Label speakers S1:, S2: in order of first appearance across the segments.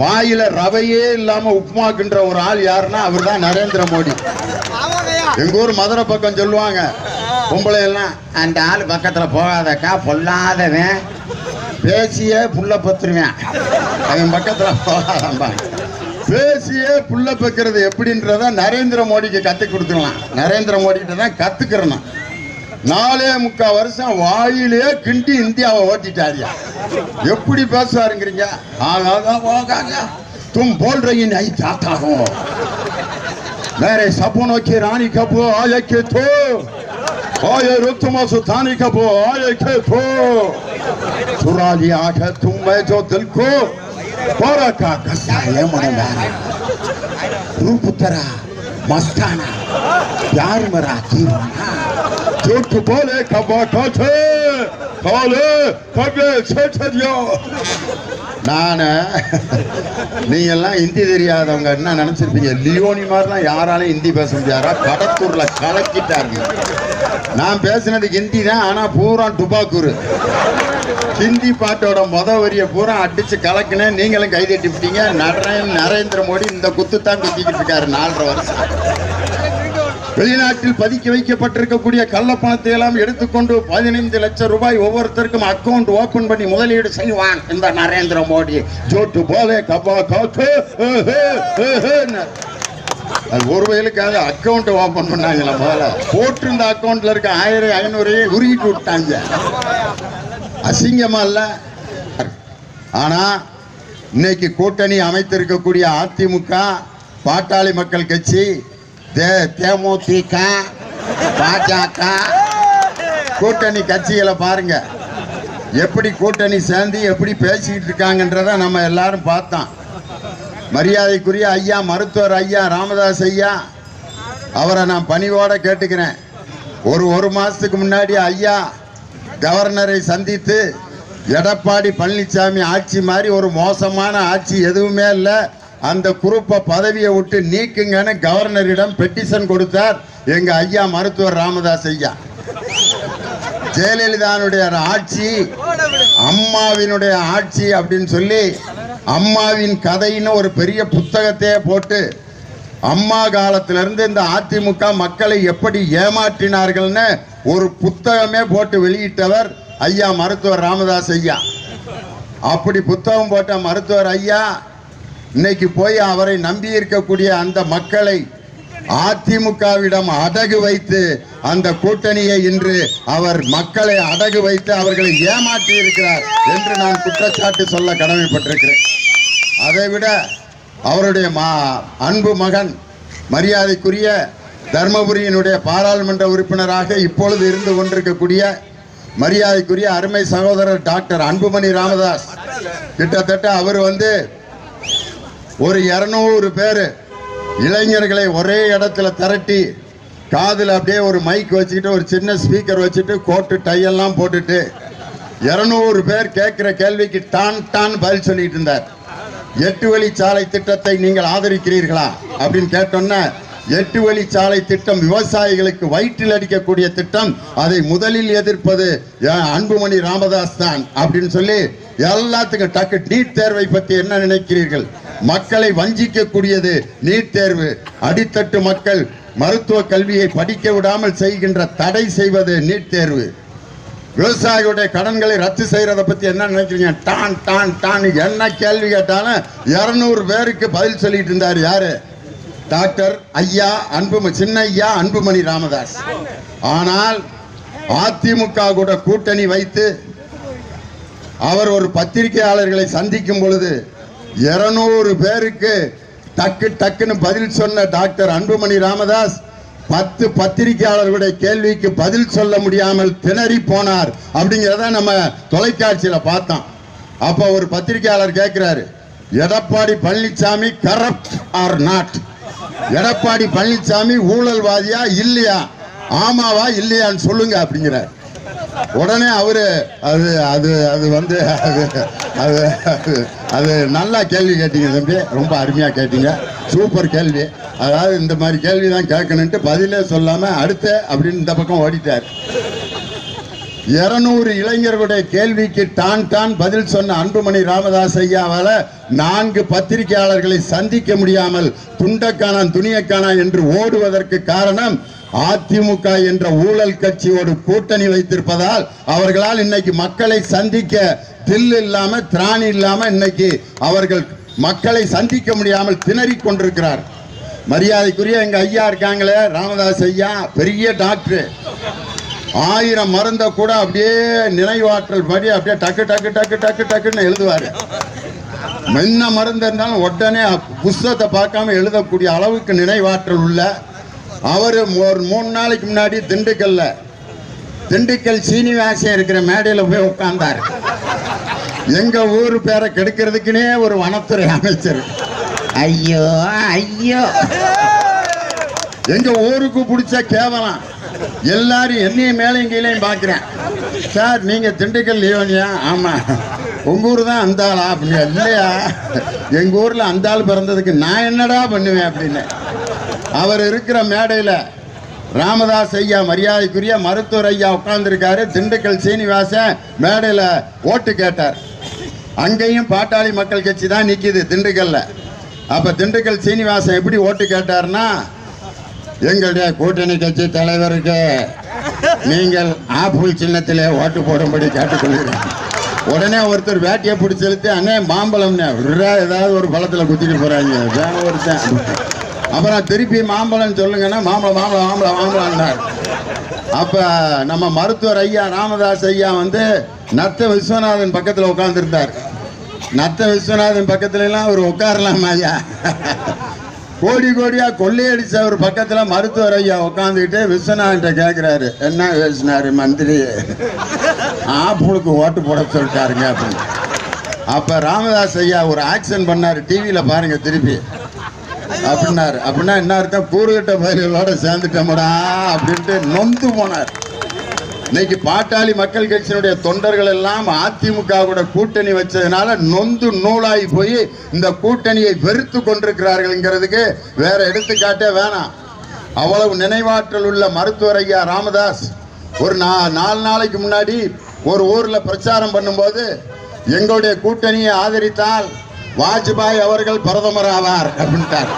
S1: வாயில ரவையே இல்லாம உப்புமாக்குன்ற ஒரு ஆள் யாருன்னா அவர் தான் நரேந்திர மோடி. எங்க ஊர் மதுரை பக்கம் சொல்லுவாங்க. பொம்பளை எல்லாம் அந்த ஆள் பக்கத்துல போகாதக்கா பொல்லாதவன். பேசியே புள்ள பத்துருவேன். அவன் பக்கத்துல போகாதம்பாங்க பேசியே புள்ள பக்கிறது எப்படின்றத நரேந்திர மோடிக்கு கத்து கொடுத்துடலாம். நரேந்திர மோடி கிட்ட தான் கத்துக்கிறணும். நாலே முக்கால் வருஷம் வாயிலே கிண்டி இந்தியாவை ஓட்டிட்டாரியா. எப்படி பேசுவாருங்கிறீங்க? ஆகாக போகாங்க தும் போல் रही नहीं चाहता हूँ मेरे सपनों की रानी कब हो आए के तो आए रुतमा सुल्तानी कब हो आए के तो चुरा लिया है तुम मैं जो दिल को पौरा का कसा है मन मारा रूप तेरा मस्ताना प्यार मरा दीवाना Türk Bale Kabakate காலு கவே சேட்டரியா நான் நீங்க எல்லாம் ஹிந்தி தெரியாதவங்க என்ன நினைச்சிருப்பீங்க? லியோனி மாதிரிலாம் யாராலையும் ஹிந்தி பேச முடியாதா? கடத்தூர்ல கலக்கிட்டாங்க. நான் பேசினது ஹிந்தி தான் ஆனா பூரா டுபாக்கூர். ஹிந்தி பாட்டோட மொத வரிய பூரா அடிச்சு கலக்குனேன் நீங்களும் கைதட்டிவிட்டீங்க நடன நரேந்திர மோடி இந்த குத்து தான் குத்திக்கிட்டு இருக்காரு நாலரை வருஷம். வெளிநாட்டில் பதுக்கி வைக்கப்பட்டிருக்கக்கூடிய கள்ளப்பணத்தை எல்லாம் எடுத்துக்கொண்டு பதினைந்து லட்சம் ரூபாய் ஒவ்வொருத்தருக்கும் அக்கவுண்ட் ஓபன் பண்ணி முதலீடு செய்வான் இந்த நரேந்திர மோடி. ஜோட்டு போலே கபா காத்து அது ஒரு வயலுக்காக அக்கௌண்ட் ஓபன் பண்ணாங்களா முதல்ல. போட்டிருந்த அக்கௌண்ட்ல இருக்க ஆயிரம் ஐநூறையே உருகிட்டு விட்டாங்க. அசிங்கமா இல்ல? ஆனா இன்னைக்கு கூட்டணி அமைத்திருக்கக்கூடிய அதிமுக பாட்டாளி மக்கள் கட்சி தேமுதிக பாஜக. கூட்டணி கட்சிகளை பாருங்க. எப்படி கூட்டணி சேர்ந்து எப்படி பேசிக்கிட்டு இருக்காங்கன்றத நம்ம எல்லாரும் பார்த்தோம். மரியாதைக்குரிய ஐயா மருத்துவர் ஐயா ராமதாஸ் ஐயா அவரை நான் பணிவோட கேட்டுக்கிறேன். ஒரு ஒரு மாதத்துக்கு முன்னாடி ஐயா கவர்னரை சந்தித்து எடப்பாடி பழனிசாமி ஆட்சி மாதிரி ஒரு மோசமான ஆட்சி எதுவுமே இல்லை. அந்த குரூப்பை பதவியை விட்டு நீக்குங்கன்னு கவர்னரிடம் பெட்டிஷன் கொடுத்தார் எங்க ஐயா மருத்துவர் ராமதாஸ் ஐயா. ஜெயலலிதாவுடைய ஆட்சி அம்மாவினுடைய ஆட்சி அப்படின்னு சொல்லி அம்மாவின் கதைன்னு ஒரு பெரிய புத்தகத்தையே போட்டு அம்மா காலத்திலிருந்து இந்த அதிமுக மக்களை எப்படி ஏமாற்றினார்கள்னு ஒரு புத்தகமே போட்டு வெளியிட்டவர் ஐயா மருத்துவர் ராமதாஸ் ஐயா. அப்படி புத்தகம் போட்ட மருத்துவர் ஐயா இன்னைக்கு போய் அவரை நம்பி இருக்கக்கூடிய அந்த மக்களை அதிமுகவிடம் அடகு வைத்து அந்த கூட்டணியை இன்று அவர் மக்களை அடகு வைத்து அவர்களை ஏமாற்றி இருக்கிறார் என்று நான் குற்றச்சாட்டு சொல்ல கடமைப்பட்டிருக்கிறேன். அதை விட அவருடைய மா அன்பு மகன் மரியாதைக்குரிய தர்மபுரியினுடைய பாராளுமன்ற உறுப்பினராக இப்பொழுது இருந்து கொண்டிருக்கக்கூடிய மரியாதைக்குரிய அருமை சகோதரர் டாக்டர் அன்புமணி ராமதாஸ். கிட்டத்தட்ட அவர் வந்து ஒரு இரநூறு பேர் இளைஞர்களை ஒரே இடத்துல திரட்டி காதில் அப்படியே ஒரு மைக் வச்சுக்கிட்டு ஒரு சின்ன ஸ்பீக்கர் வச்சுட்டு கோட்டு டையெல்லாம் போட்டுட்டு இரநூறு பேர் கேட்குற கேள்விக்கு டான் டான் பதில் சொல்லிட்டு இருந்தார். எட்டு வழி சாலை திட்டத்தை நீங்கள் ஆதரிக்கிறீர்களா? அப்படின்னு கேட்டோன்னே எட்டு வழி சாலை திட்டம் விவசாயிகளுக்கு வயிற்றில் அடிக்கக்கூடிய திட்டம் அதை முதலில் எதிர்ப்பது அன்புமணி ராமதாஸ் தான் அப்படின்னு சொல்லி எல்லாத்துக்கும் டக்கு நீட் தேர்வை பற்றி என்ன நினைக்கிறீர்கள்? மக்களை வஞ்சிக்கக்கூடியது நீட் தேர்வு. அடித்தட்டு மக்கள் மருத்துவ கல்வியை படிக்க விடாமல் செய்கின்ற தடை செய்வது நீட் தேர்வு. விவசாயிகளுடைய கடன்களை ரத்து செய்கிறத பத்தி என்ன நினைக்கிறீங்க? டான் டான் டான். என்ன கேள்வி கேட்டாலும் இருநூறு பேருக்கு பதில் சொல்லிட்டு இருந்தார் யாரு? டாக்டர் ஐயா அன்பு சின்ன ஐயா அன்புமணி ராமதாஸ். ஆனால் அதிமுக கூட கூட்டணி வைத்து அவர் ஒரு பத்திரிகையாளர்களை சந்திக்கும் பொழுது இருநூறு பேருக்கு டக்கு டக்குன்னு பதில் சொன்ன டாக்டர் அன்புமணி ராமதாஸ் பத்து பத்திரிகையாளர்களுடைய கேள்விக்கு பதில் சொல்ல முடியாமல் திணறி போனார் அப்படிங்கிறத நம்ம தொலைக்காட்சியில் பார்த்தோம். அப்போ ஒரு பத்திரிகையாளர் கேட்கிறாரு Edappadi Palaniswami corrupt or not Edappadi Palaniswami ஊழல்வாதியா இல்லையா? ஆமாவா இல்லையான்னு சொல்லுங்க அப்படிங்கிறார். உடனே அவரு அது அது அது வந்து அது அது அது- நல்லா கேள்வி கேட்டீங்க தம்பி. ரொம்ப அருமையாக கேட்டீங்க. சூப்பர் கேள்வி. அதாவது இந்த மாதிரி கேள்வி தான் கேட்கணுன்ட்டு பதிலே சொல்லாமல் அடுத்த அப்படின்னு இந்த பக்கம் ஓடிட்டார். இருநூறு இளைஞர்களுடைய கேள்விக்கு தான் தான் பதில் சொன்ன அன்புமணி ராமதாஸ் ஐயாவால் நான்கு பத்திரிகையாளர்களை சந்திக்க முடியாமல் துண்டக்கானான் துணியக்கானான் என்று ஓடுவதற்கு காரணம் அதிமுக என்ற ஊழல் கட்சியோடு கூட்டணி வைத்திருப்பதால் அவர்களால் இன்னைக்கு மக்களை சந்திக்க தில் இல்லாம திராணி இல்லாம இன்னைக்கு அவர்கள் மக்களை சந்திக்க முடியாமல் திணறி கொண்டிருக்கிறார். மரியாதைக்குரிய எங்க ஐயா இருக்காங்களே ராமதாஸ் ஐயா பெரிய டாக்டர். ஆயிரம் மருந்த கூட அப்படியே நினைவாற்றல் படி அப்படியே டக்கு டக்கு டக்கு டக்கு டக்குன்னு எழுதுவாரு. என்ன மருந்து இருந்தாலும் உடனே புஸ்தகத்தை பார்க்காம எழுதக்கூடிய அளவுக்கு நினைவாற்றல் உள்ள அவர் ஒரு மூணு நாளைக்கு முன்னாடி திண்டுக்கல்ல திண்டுக்கல் சீனிவாசன் இருக்கிற மேடையில் போய் உட்கார்ந்தார். எங்க ஊர் பேரை கெடுக்கிறதுக்குனே ஒரு வனத்துறை அமைச்சர். ஐயோ ஐயோ. எங்க ஊருக்கு பிடிச்ச கேவலம். எல்லாரும் என்னையும் மேலையும் கீழையும் பார்க்குறேன். சார் நீங்கள் திண்டுக்கல் லியோனியா? ஆமாம் உங்கள் ஊர் தான் அந்த ஆளா அப்படின்னு இல்லையா? எங்கள் ஊரில் அந்த ஆள் பிறந்ததுக்கு நான் என்னடா பண்ணுவேன் அப்படின்னு. அவர் இருக்கிற மேடையில் ராமதாஸ் ஐயா மரியாதைக்குரிய மருத்துவர் ஐயா உட்கார்ந்துருக்காரு. திண்டுக்கல் சீனிவாசன் மேடையில் ஓட்டு கேட்டார். அங்கேயும் பாட்டாளி மக்கள் கட்சி தான் நிற்கிது திண்டுக்கல்ல. அப்போ திண்டுக்கல் சீனிவாசன் எப்படி ஓட்டு கேட்டார்னா எங்களுடைய கூட்டணி கட்சி தலைவருக்கு நீங்கள் ஆப்பிள் சின்னத்தில் ஓட்டு போடும்படி கேட்டுக்கொள்கிறேன். உடனே ஒருத்தர் வேட்டையை பிடிச்சி அண்ணே மாம்பழம்னே. ஏதாவது ஒரு பழத்தில் குத்திட்டு போகிறாங்க வேற ஒருத்தன். அப்புறம் திருப்பி மாம்பழம் சொல்லுங்கன்னா மாம்பழம் மாம்பழம் மாம்பழம் மாம்பழம்னார் அப்போ நம்ம மருத்துவர் ஐயா ராமதாஸ் ஐயா வந்து நத்த விஸ்வநாதன் பக்கத்தில் உட்காந்துருந்தார் நத்த விஸ்வநாதன் பக்கத்துலலாம் அவர் உட்காரலாம் ஐயா. கோடி கோடியா கொள்ளையடிச்ச அவர் பக்கத்தில் மருத்துவர் ஐயா உட்காந்துக்கிட்டு விஸ்வநாதன் கேட்குறாரு என்ன பேசினாரு மந்திரி? ஆப்புளுக்கு ஓட்டு போட சொல்லிட்டாருங்க அப்படின்னு. அப்போ ராமதாஸ் ஐயா ஒரு ஆக்ஷன் பண்ணார் டிவியில் பாருங்கள் திருப்பி. அப்படின்னாரு. அப்படின்னா என்ன அர்த்தம்? கூறுகட்ட பயிர்களோட சேர்ந்துட்டோம்டா அப்படின்ட்டு நொந்து போனார். இன்னைக்கு பாட்டாளி மக்கள் கட்சியினுடைய தொண்டர்கள் எல்லாம் அதிமுக கூட கூட்டணி வச்சதுனால நொந்து நூலாகி போய் இந்த கூட்டணியை வெறுத்து கொண்டிருக்கிறார்கள்ங்கிறதுக்கு வேற எடுத்துக்காட்டே வேணாம். அவ்வளவு நினைவாற்றல் உள்ள மருத்துவர் ஐயா ராமதாஸ் ஒரு நா நாலு நாளைக்கு முன்னாடி ஒரு ஊரில் பிரச்சாரம் பண்ணும்போது எங்களுடைய கூட்டணியை ஆதரித்தால் வாஜ்பாய் அவர்கள் பிரதமர் ஆவார் அப்படின்ட்டார்.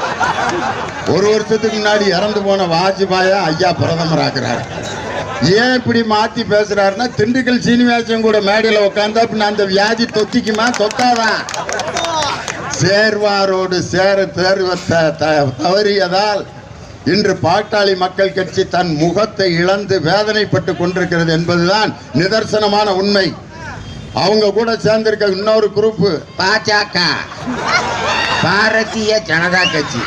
S1: ஒரு வருஷத்துக்கு முன்னாடி இறந்து போன வாஜ்பாய ஐயா பிரதமர் ஆக்குறாரு ஏன் இப்படி மாத்தி பேசுறாருன்னா திண்டுக்கல் சீனிவாசன் கூட மேடையில உட்காந்தா பின்ன அந்த வியாதி தொத்திக்குமா? தொத்தாதான் சேர்வாரோடு சேர தேர்வ த- த- தவறியதால் இன்று பாட்டாளி மக்கள் கட்சி தன் முகத்தை இழந்து வேதனைப்பட்டு கொண்டிருக்கிறது என்பதுதான் நிதர்சனமான உண்மை. அவங்க கூட சேர்ந்திருக்க இன்னொரு குரூப் பாஜக. பாரதிய ஜனதா கட்சி.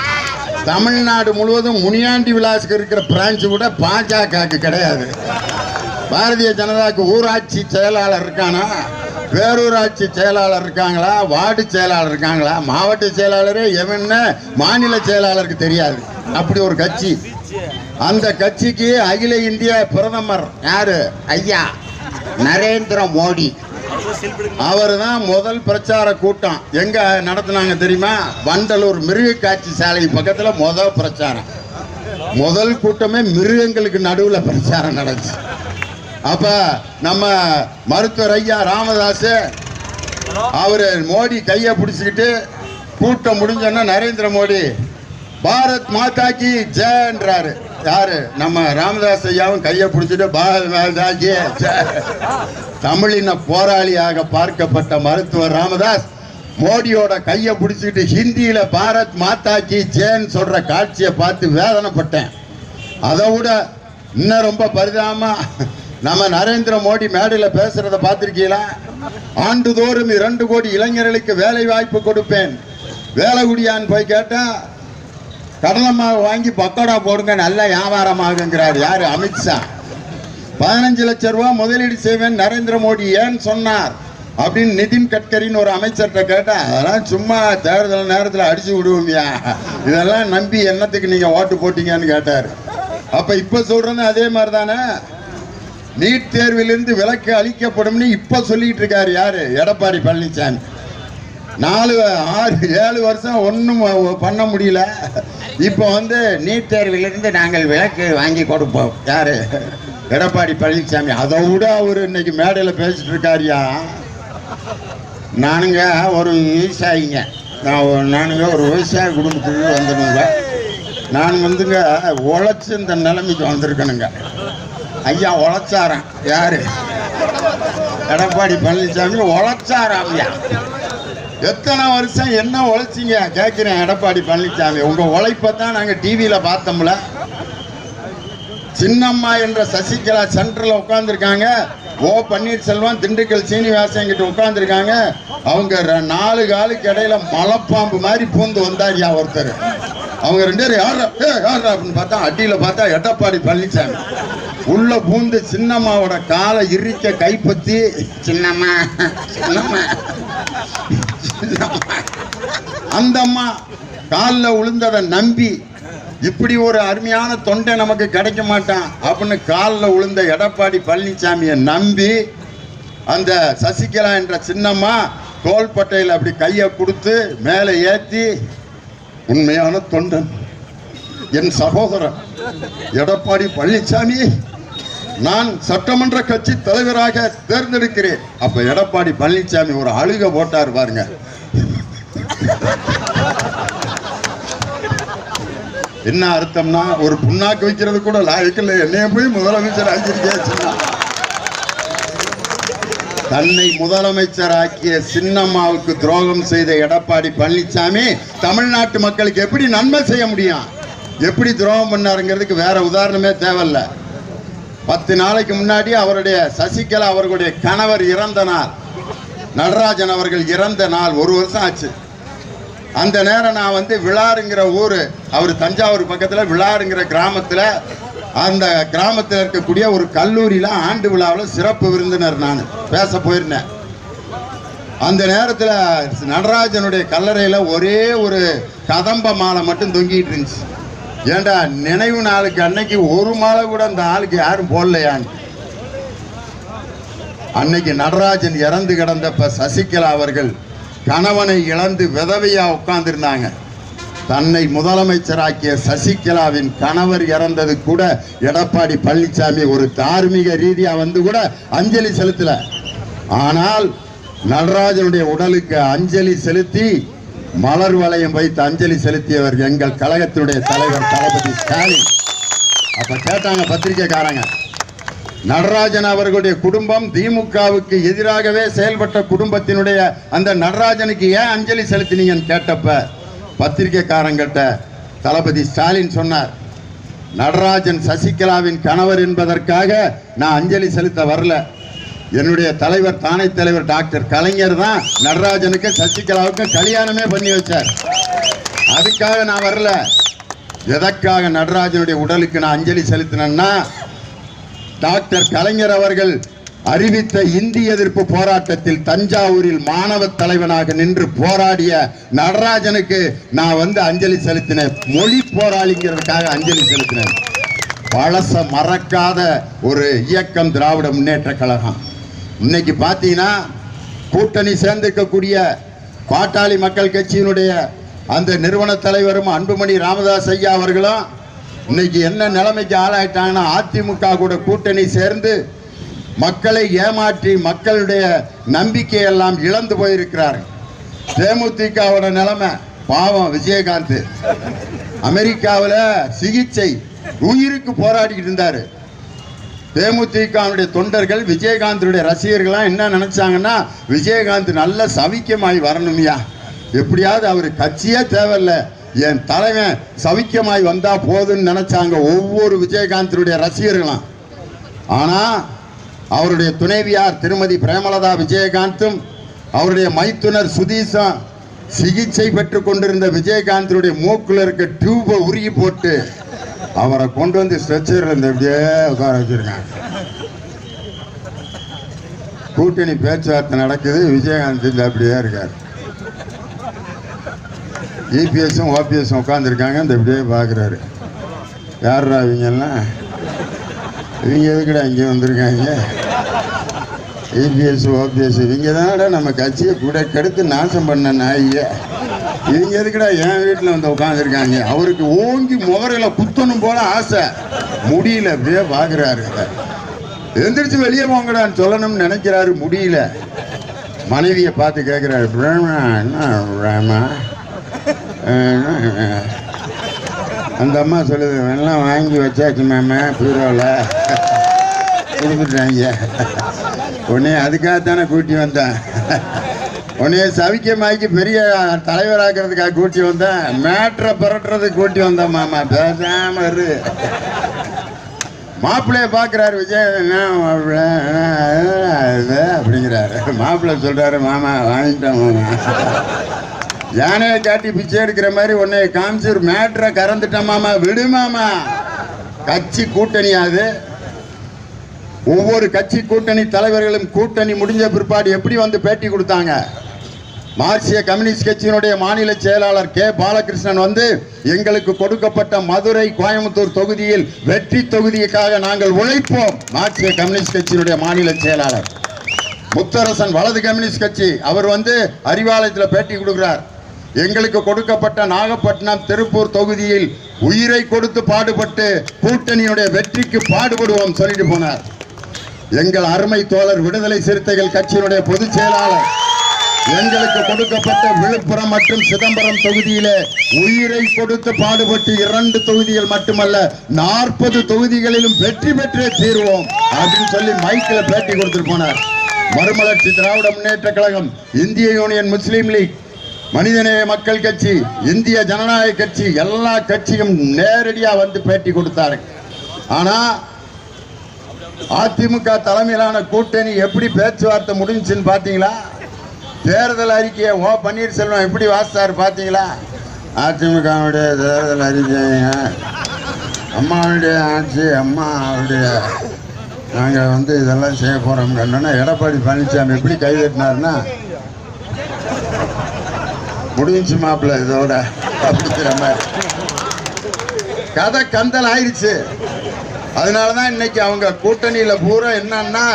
S1: தமிழ்நாடு முழுவதும் முனியாண்டி விலாஸுக்கு இருக்கிற பிரான்ச் கூட பாஜகவுக்கு கிடையாது. பாரதிய ஜனதாக்கு ஊராட்சி செயலாளர் இருக்கானா? பேரூராட்சி செயலாளர் இருக்காங்களா? வார்டு செயலாளர் இருக்காங்களா? மாவட்ட செயலாளரே எவன்னு மாநில செயலாளருக்கு தெரியாது. அப்படி ஒரு கட்சி. அந்த கட்சிக்கு அகில இந்திய பிரதமர் யாரு? ஐயா நரேந்திர மோடி. அவர் தான் முதல் பிரச்சார கூட்டம். எங்க நடத்துனாங்க தெரியுமா? வண்டலூர் மிருக காட்சி சாலை பக்கத்துல முதல் பிரச்சாரம். முதல் கூட்டமே மிருகங்களுக்கு நடுவுல பிரச்சாரம் நடந்துச்சு. அப்ப நம்ம மருத்துவர் ஐயா ராமதாஸ் அவரு மோடி கையை பிடிச்சுக்கிட்டு கூட்டம் முடிஞ்சோன்னா நரேந்திர மோடி பாரத் மாதா கி ஜெயன்றாரு. யாரு? நம்ம ராமதாஸ் ஐயாவும் கையை பிடிச்சிட்டு பாரத் மாதா கி ஜெய். தமிழின போராளியாக பார்க்கப்பட்ட மருத்துவர் ராமதாஸ் மோடியோட கையை பிடிச்சிக்கிட்டு ஹிந்தியில பாரத் மாதாஜி கி சொல்ற காட்சியை பார்த்து வேதனைப்பட்டேன். அதை விட இன்னும் ரொம்ப பரிதாம நம்ம நரேந்திர மோடி மேடையில் பேசுறத பார்த்துருக்கீங்களா? ஆண்டுதோறும் இரண்டு கோடி இளைஞர்களுக்கு வேலை வாய்ப்பு கொடுப்பேன். வேலைகுடியான்னு போய் கேட்டால் கடலமாக வாங்கி பக்கோடா போடுங்க நல்ல வியாபாரம் ஆகுங்கிறார் அமித்ஷா. பதினஞ்சு லட்சம் ரூபாய் முதலீடு செய்வேன் நரேந்திர மோடி ஏன் சொன்னார்? அப்படின்னு நிதின் கட்கரின்னு ஒரு அமைச்சர்கிட்ட கேட்டா அதெல்லாம் சும்மா தேர்தல் நேரத்தில் அடிச்சு விடுவோம்யா. இதெல்லாம் நம்பி என்னத்துக்கு நீங்க ஓட்டு போட்டீங்கன்னு கேட்டார். அப்ப இப்ப சொல்றது அதே மாதிரி தானே நீட் தேர்விலிருந்து விலக்கு அளிக்கப்படும்னு இப்ப சொல்லிட்டு இருக்காரு யாரு? எடப்பாடி பழனிசாமி நாலு ஆறு ஏழு வருஷம் ஒன்றும் பண்ண முடியல. இப்போ வந்து நீட் தேர்விலிருந்து நாங்கள் விளக்கு வாங்கி கொடுப்போம். யார்? எடப்பாடி பழனிசாமி. அதை விட அவர் இன்னைக்கு மேடையில் பேசிட்டு இருக்காருயா? நானுங்க ஒரு விவசாயிங்க. நான் ஒரு- நானுங்க ஒரு விவசாய குடும்பத்துக்கு வந்துடுங்க நான் வந்துங்க உழைச்சி இந்த நிலைமைக்கு வந்திருக்கணுங்க ஐயா உழைச்சாரன் யார்? எடப்பாடி பழனிசாமி உழைச்சாராம் ஐயா. எத்தனை வருஷம் என்ன உழைச்சிங்க? கேட்குறேன் எடப்பாடி பழனிசாமி உங்கள் உழைப்பை தான் நாங்கள் டிவியில் பார்த்தோம்ல. சின்னம்மா என்ற சசிகலா சென்டரில் உட்காந்துருக்காங்க ஓ பன்னீர்செல்வம் திண்டுக்கல் சீனிவாசன் கிட்ட உட்காந்துருக்காங்க அவங்க ர- நாலு காலுக்கு இடையில மலைப்பாம்பு மாதிரி பூந்து வந்தாரியா ஒருத்தர். அவங்க ரெண்டு பேரும் யார் யார் அப்படின்னு பார்த்தா அடியில் பார்த்தா எடப்பாடி பழனிசாமி உள்ள பூந்து சின்னம்மாவோட காலை இறுக்க கைப்பற்றி சின்னம்மா சின்னம்மா சின்னம்மா. அந்த அம்மா காலில் விழுந்ததை நம்பி இப்படி ஒரு அருமையான தொண்டை நமக்கு கிடைக்க மாட்டான் அப்படின்னு காலில் விழுந்த எடப்பாடி பழனிசாமியை நம்பி அந்த சசிகலா என்ற சின்னம்மா தோள்பட்டையில் அப்படி கையை கொடுத்து மேலே ஏற்றி உண்மையான தொண்டன் என் சகோதரன் எடப்பாடி பழனிசாமி நான் சட்டமன்ற கட்சி தலைவராக தேர்ந்தெடுக்கிறேன். அப்ப எடப்பாடி பழனிசாமி ஒரு அழுக போட்டார் பாருங்க. என்ன அர்த்தம்னா ஒரு புண்ணாக்கு வைக்கிறது கூட லாயக்கில்லை என்னைய போய் முதலமைச்சர் ஆக்கியிருக்கேன் தன்னை முதலமைச்சர் ஆக்கிய சின்னம்மாவுக்கு துரோகம் செய்த எடப்பாடி பழனிசாமி தமிழ்நாட்டு மக்களுக்கு எப்படி நன்மை செய்ய முடியும்? எப்படி துரோகம் பண்ணாருங்கிறதுக்கு வேற உதாரணமே தேவையில்ல. பத்து நாளைக்கு முன்னாடி அவருடைய சசிகலா அவர்களுடைய கணவர் இறந்த நாள். நடராஜன் அவர்கள் இறந்த நாள். ஒரு வருஷம் ஆச்சு. அந்த நேரம் நான் வந்து விழாருங்கிற ஊர் அவர் தஞ்சாவூர் பக்கத்தில் விழாருங்கிற கிராமத்தில் அந்த கிராமத்தில் இருக்கக்கூடிய ஒரு கல்லூரியில் ஆண்டு விழாவில் சிறப்பு விருந்தினர் நான். பேச போயிருந்தேன். அந்த நேரத்தில் நடராஜனுடைய கல்லறையில் ஒரே ஒரு கதம்ப மாலை மட்டும் தொங்கிட்டு இருந்துச்சு. ஏண்டா நினைவு நாளுக்கு அன்னைக்கு ஒரு மாலை கூட அந்த ஆளுக்கு யாரும் போடலையான்னு. அன்னைக்கு நடராஜன் இறந்து கிடந்தப்ப சசிகலா அவர்கள் கணவனை இழந்து விதவையா உட்கார்ந்துருந்தாங்க. தன்னை முதலமைச்சராக்கிய சசிகலாவின் கணவர் இறந்தது கூட எடப்பாடி பழனிசாமி ஒரு தார்மீக ரீதியா வந்து கூட அஞ்சலி செலுத்தல. ஆனால் நடராஜனுடைய உடலுக்கு அஞ்சலி செலுத்தி மலர் வளையம் வைத்து அஞ்சலி செலுத்தியவர் எங்கள் கழகத்தினுடைய தலைவர் தளபதி ஸ்டாலின். அப்ப கேட்டாங்க பத்திரிகைக்காரங்க நடராஜன் அவர்களுடைய குடும்பம் திமுகவுக்கு எதிராகவே செயல்பட்ட குடும்பத்தினுடைய அந்த நடராஜனுக்கு ஏன் அஞ்சலி செலுத்தினீங்கன்னு கேட்டப்ப பத்திரிகைக்காரங்கிட்ட தளபதி ஸ்டாலின் சொன்னார் நடராஜன் சசிகலாவின் கணவர் என்பதற்காக நான் அஞ்சலி செலுத்த வரல. என்னுடைய தலைவர் தானை தலைவர் டாக்டர் கலைஞர் தான் நடராஜனுக்கு சசிகலாவுக்கும் கல்யாணமே பண்ணி வச்சார். அதுக்காக நான் வரல. எதற்காக நடராஜனுடைய உடலுக்கு நான் அஞ்சலி செலுத்தினேன்னா டாக்டர் கலைஞர் அவர்கள் அறிவித்த இந்தி எதிர்ப்பு போராட்டத்தில் தஞ்சாவூரில் மாணவ தலைவனாக நின்று போராடிய நடராஜனுக்கு நான் வந்து அஞ்சலி செலுத்தினேன். மொழி போராளிங்கிறதுக்காக அஞ்சலி செலுத்தினேன். பழச மறக்காத ஒரு இயக்கம் திராவிட முன்னேற்ற கழகம். இன்னைக்கு பார்த்தீங்கன்னா கூட்டணி சேர்ந்திருக்கக்கூடிய பாட்டாளி மக்கள் கட்சியினுடைய அந்த நிறுவன தலைவரும் அன்புமணி ராமதாஸ் ஐயா அவர்களும் இன்னைக்கு என்ன நிலைமைக்கு ஆளாயிட்டாங்கன்னா அதிமுக கூட கூட்டணி சேர்ந்து மக்களை ஏமாற்றி மக்களுடைய நம்பிக்கையெல்லாம் இழந்து போயிருக்கிறார்கள். தேமுதிகவோட நிலைமை பாவம் விஜயகாந்த். அமெரிக்காவில் சிகிச்சை உயிருக்கு போராடிக்கிட்டு இருந்தாரு. தேமுதிகவுடைய தொண்டர்கள் விஜயகாந்தனுடைய ரசிகர்கள்லாம் என்ன நினைச்சாங்கன்னா விஜயகாந்த் நல்ல சவிக்கமாய் வரணும்யா. எப்படியாவது அவர் கட்சியே தேவையில்லை. என் தலைவன் சவிக்கமாய் வந்தா போதுன்னு நினைச்சாங்க ஒவ்வொரு விஜயகாந்தனுடைய ரசிகர்களும். ஆனா அவருடைய துணைவியார் திருமதி பிரேமலதா விஜயகாந்தும் அவருடைய மைத்துனர் சுதீஷும் சிகிச்சை பெற்று கொண்டிருந்த விஜயகாந்தனுடைய மூக்குல இருக்க டியூபை உருகி போட்டு அவரை கொண்டு வந்து ஸ்ட்ரெச்சரில் இந்த உட்கார வச்சிருக்காங்க. கூட்டணி பேச்சுவார்த்தை நடக்குது விஜயகாந்த் அப்படியே இருக்கார். இபிஎஸும் ஓபிஎஸும் உட்காந்துருக்காங்க இந்த இப்படியே பார்க்குறாரு. யார்ரா இவங்கெல்லாம்? இவங்க எதுக்குடா இங்கே வந்திருக்காங்க? இபிஎஸ் ஓபிஎஸ் இவங்க தானடா நம்ம கட்சியை கூட கெடுத்து நாசம் பண்ண நாய்ய இவங்க எதுக்கடா என் வீட்டில் வந்து உட்காந்துருக்காங்க அவருக்கு ஓங்கி முகரையில் குத்தணும் போல ஆசை. முடியல அப்படியே பார்க்குறாரு. எந்திரிச்சு வெளியே போங்கடான்னு சொல்லணும்னு நினைக்கிறாரு முடியல. மனைவியை பார்த்து கேட்குறாரு பிரேமா என்ன பிரேமா? அந்த அம்மா சொல்லுது எல்லாம் வாங்கி வச்சாச்சு மேம பீரோவில் கொடுத்துட்டாங்க. உடனே அதுக்காகத்தானே கூட்டி வந்தேன். உன்னைய சவிக்கமாக்கி பெரிய தலைவராக்கிறதுக்காக கூட்டி வந்தேன். மேட்ரை புரட்டுறதுக்கு கூட்டி வந்தேன் மாமா. பேசாம இரு. மாப்பிள்ளைய பார்க்குறாரு விஜய் அப்படிங்கிறாரு. மாப்பிள்ளை சொல்கிறாரு மாமா வாங்கிட்டேன் மாமா. யானையை காட்டி பிச்சை எடுக்கிற மாதிரி உன்னை காமிச்சு ஒரு மேட்ரை கறந்துட்டேன் மாமா கட்சி கூட்டணியாது ஒவ்வொரு கட்சி கூட்டணி தலைவர்களும் கூட்டணி முடிஞ்ச பிற்பாடு எப்படி வந்து பேட்டி கொடுத்தாங்க? மார்க்சிய கம்யூனிஸ்ட் கட்சியினுடைய மாநில செயலாளர் கே. பாலகிருஷ்ணன் வந்து எங்களுக்கு கொடுக்கப்பட்ட மதுரை கோயம்புத்தூர் தொகுதியில் வெற்றி தொகுதிக்காக நாங்கள் உழைப்போம் மார்க்சிய கம்யூனிஸ்ட் கட்சியினுடைய மாநில செயலாளர். முத்தரசன் வலது கம்யூனிஸ்ட் கட்சி அவர் வந்து அறிவாலயத்தில் பேட்டி கொடுக்கிறார். எங்களுக்கு கொடுக்கப்பட்ட நாகப்பட்டினம் திருப்பூர் தொகுதியில் உயிரை கொடுத்து பாடுபட்டு கூட்டணியுடைய வெற்றிக்கு பாடுபடுவோம் சொல்லிட்டு போனார். எங்கள் அருமை தோழர் விடுதலை சிறுத்தைகள் கட்சியினுடைய பொதுச் செயலாளர். எங்களுக்கு கொடுக்கப்பட்ட விழுப்புரம் மற்றும் சிதம்பரம் தொகுதியிலே உயிரை கொடுத்து பாடுபட்டு இரண்டு தொகுதிகள் மட்டுமல்ல நாற்பது தொகுதிகளிலும் வெற்றி பெற்றே தீர்வோம் அப்படின்னு சொல்லி மைக்கில் பேட்டி கொடுத்துட்டு போனார். மறுமலர்ச்சி திராவிட முன்னேற்ற கழகம் இந்திய யூனியன் முஸ்லீம் லீக். மனிதநேய மக்கள் கட்சி இந்திய ஜனநாயக கட்சி எல்லா கட்சியும் நேரடியாக வந்து பேட்டி கொடுத்தாரு. ஆனா அதிமுக தலைமையிலான கூட்டணி எப்படி பேச்சுவார்த்தை முடிஞ்சுன்னு பாத்தீங்களா? தேர்தல் அறிக்கையை ஓ பன்னீர்செல்வம் எப்படி வாசித்தார் பார்த்தீங்களா அதிமுகவுடைய தேர்தல் அறிக்கைங்க அம்மாவுடைய ஆட்சி அம்மாவுடைய. நாங்கள் வந்து இதெல்லாம் செய்ய போகிறோம் கண்டோன்னா எடப்பாடி பழனிசாமி எப்படி கைதட்டினாருன்னா முடிஞ்சுச்சு மாப்பிள்ள இதோட அப்படிங்கிற மாதிரி. கதை கந்தல் ஆயிடுச்சு அதனால தான் இன்னைக்கு அவங்க கூட்டணியில் பூரா என்னன்னா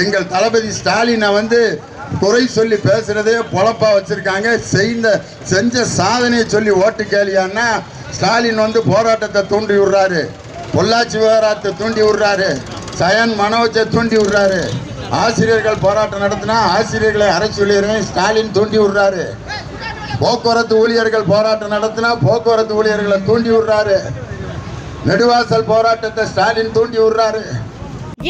S1: எங்கள் தளபதி ஸ்டாலினை வந்து குறை சொல்லி பேசுறதே பொழப்பா வச்சிருக்காங்க. செய்த செஞ்ச சாதனையை சொல்லி ஓட்டு கேளியான்னா ஸ்டாலின் வந்து போராட்டத்தை தூண்டி விடுறாரு. பொள்ளாச்சி விவகாரத்தை தூண்டி விடுறாரு. சயன் மனோஜை தூண்டி விடுறாரு. ஆசிரியர்கள் போராட்டம் நடத்தினா ஆசிரியர்களை அரசியல் ஸ்டாலின் தூண்டி விடுறாரு. போக்குவரத்து ஊழியர்கள் போராட்டம் நடத்தினா போக்குவரத்து ஊழியர்களை தூண்டி விடுறாரு. நெடுவாசல் போராட்டத்தை ஸ்டாலின் தூண்டி விடுறாரு.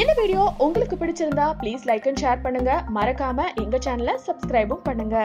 S2: இந்த வீடியோ உங்களுக்கு பிடிச்சிருந்தா ப்ளீஸ் லைக் அண்ட் ஷேர் பண்ணுங்க. மறக்காம எங்க சேனலை சப்ஸ்கிரைபும் பண்ணுங்க.